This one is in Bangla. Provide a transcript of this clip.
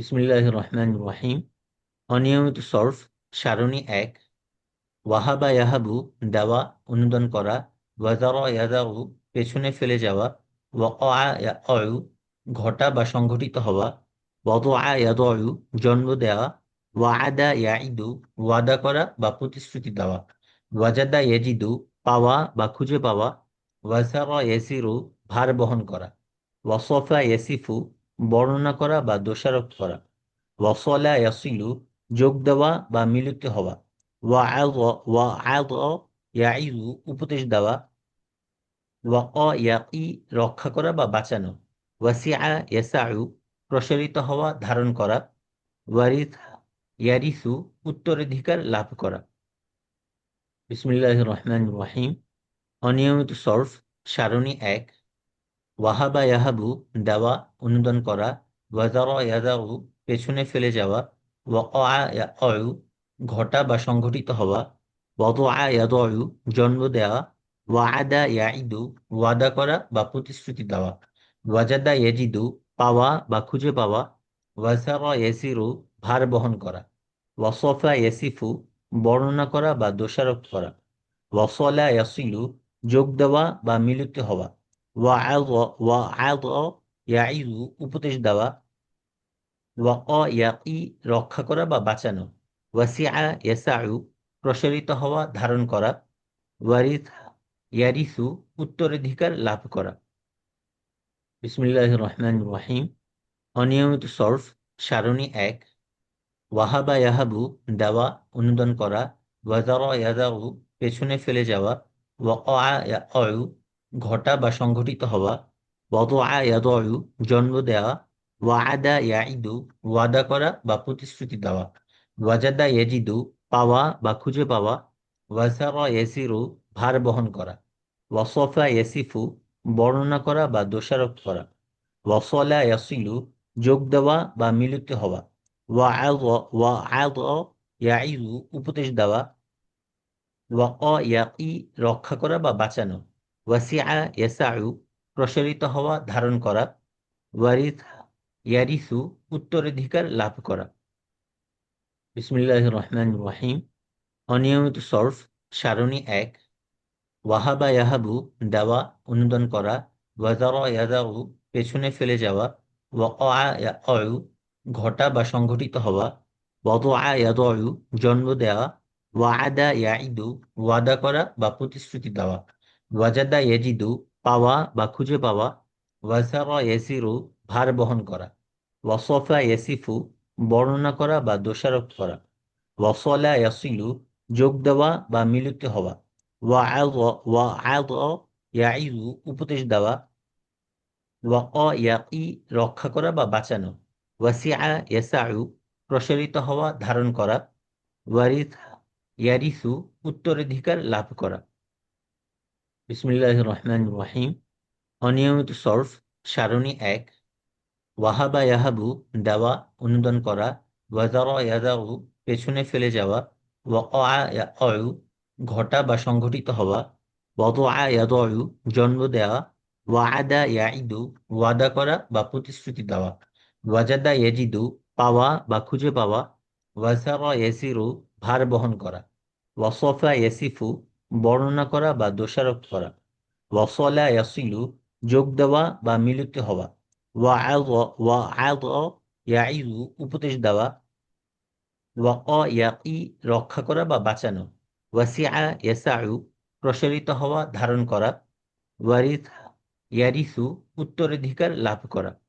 বিসমিল্লাহ রহমান রহিম অনিয়মিত সরফ, সারণী এক। ওয়াহাবা ইয়াহাবু, দেওয়া, অনুদান করা। ওয়াজারা ইয়াদাউ, পেছনে ফেলে যাওয়া। ইয়াউ ঘটা বা সংঘটিত হওয়া। ওয়াদা জন্ম দেওয়া ওয়াদা ইয়াইদু ওয়াদা করা বা প্রতিশ্রুতি দেওয়া। ওয়াজাদা ইয়াজিদু, পাওয়া বা খুঁজে পাওয়া। ওয়াসারা ইয়াসিরু, ভার বহন করা। ওয়াসফা ইয়াসিফু বর্ণনা করা বা দোষারোপ করা। ওয়াসলা ইয়াসিলু, যোগ দেওয়া বা মিলিত হওয়া। ইয়াইজু উপদেশ দেওয়া। ওয়া ইয়াকি রক্ষা করা বা বাঁচানো। ওয়াসিআ ইয়াসাউ প্রসারিত হওয়া, ধারণ করা। ওয়ারিস ইয়ারিসু, উত্তরাধিকার লাভ করা। বিসমিল্লাহ রহমান রহিম। অনিয়মিত সরফ, সারণী এক। ওয়াহাবা ইয়াহাবু, দেওয়া, অনুদান করা ওয়াজারা পেছনে ফেলে যাওয়া ওয়াকা ঘটা বা সংঘটিত হওয়া ওয়াদা ইয়াদউ জন্ম দেওয়া ওয়াদা ইয়াইদু ওয়াদা করা বা প্রতিশ্রুতি দেওয়া, ওয়াজাদা ইয়াজিদু, পাওয়া বা খুঁজে পাওয়া ওয়াসারা ইয়াসিরু, ভার বহন করা, ওয়াসফা ইয়াসিফু, বর্ণনা করা বা দোষারোপ করা, ওয়াসলা ইয়াসিলু, যোগ দেওয়া বা মিলিত হওয়া ইয়াইজু উপদেশ দেওয়া। ওয়া ইয়াকি রক্ষা করা বা বাঁচানো। ওয়াসিআ ইয়াসাউ প্রসারিত হওয়া, ধারণ করা। ওয়ারিস ইয়ারিসু উত্তরাধিকার লাভ করা। বিসমিল্লাহ রহমান রহিম। অনিয়মিত সরফ, সারণী এক। ওয়াহাবা ইয়াহাবু দেওয়া, অনুদান করা। ওয়াজারা ইয়াদাউ, পেছনে ফেলে যাওয়া। ওয়া ইয়াউ ঘটা বা সংঘটিত হওয়া ইয়াদউ জন্ম দেওয়া ওয়াদা ইয়াইদু ওয়াদা করা বা প্রতিশ্রুতি দেওয়া, ওয়াজাদা ইয়াজিদু, পাওয়া বা খুঁজে পাওয়া, ওয়াসারা ইয়াসিরু, ভার বহন করা, ওয়াসফা ইয়াসিফু, বর্ণনা করা বা দোষারোপ করা, ওয়াসলা ইয়াসিলু, যোগ দেওয়া বা মিলিত হওয়া ওয়া ইয়াইজু উপদেশ দেওয়া ওয়া ইয়াকি রক্ষা করা বা বাঁচানো। ওয়াসিআ ইয়াসাউ প্রসারিত হওয়া, ধারণ করা। ওয়ারিস ইয়ারিসু উত্তরাধিকার লাভ করা। বিসমিল্লাহ রহমান রহিম। অনিয়মিত সরফ, সারণী এক। ওয়াহাবা ইয়াহাবু, দেওয়া, অনুদান করা। ওয়াজারা ইয়াদাউ পেছনে ফেলে যাওয়া। ওয়াকা ঘটা বা সংঘটিত হওয়া। ওয়াদা ইয়াদউ জন্ম দেওয়া ওয়াদা ইয়াইদু ওয়াদা করা বা প্রতিশ্রুতি দেওয়া। ওয়াজাদা ইয়াজিদু পাওয়া বা খুঁজে পাওয়া ওয়াসারা ইয়াসিরু ভার বহন করা ওয়াসফা ইয়াসিফু বর্ণনা করা বা দোষারোপ করা ওয়াসলা ইয়াসিলু যোগ দেওয়া বা মিলিত হওয়া ওয়া উপদেশ দেওয়া ওয়া ইয়াকি রক্ষা করা বা বাঁচানো ওয়াসিআ ইয়াসাউ প্রসারিত হওয়া ধারণ করা ওয়ারিস ইয়ারিসু উত্তরাধিকার লাভ করা বিসমিল্লাহ রহমান রহিম অনিয়মিত সরফ, সারণী এক। ওয়াহাবা ইয়াহাবু, দেওয়া, অনুদান করা। ওয়াজারা ইয়াদাউ পেছনে ফেলে যাওয়া। ওয়া ঘটা বা সংঘটিত হওয়া। ওয়াদা ইয়াদউ, জন্ম দেওয়া ওয়াদা ইয়াইদু ওয়াদা করা বা প্রতিশ্রুতি দেওয়া। ওয়াজাদা ইয়াজিদু, পাওয়া বা খুঁজে পাওয়া। ওয়াসারা ইয়াসিরু, ভার বহন করা। ওয়াসফা ইয়াসিফু বর্ণনা করা বা দোষারোপ করা। ওয়াসলা ইয়াসিলু, যোগ দেওয়া বা মিলিত হওয়া। ওয়া ইয়াইজু উপদেশ দেওয়া। ওয়া ইয়াকি রক্ষা করা বা বাঁচানো। ওয়াসিআ ইয়াসাউ, প্রসারিত হওয়া, ধারণ করা। ওয়ারিস, ইয়ারিসু, উত্তরাধিকার লাভ করা।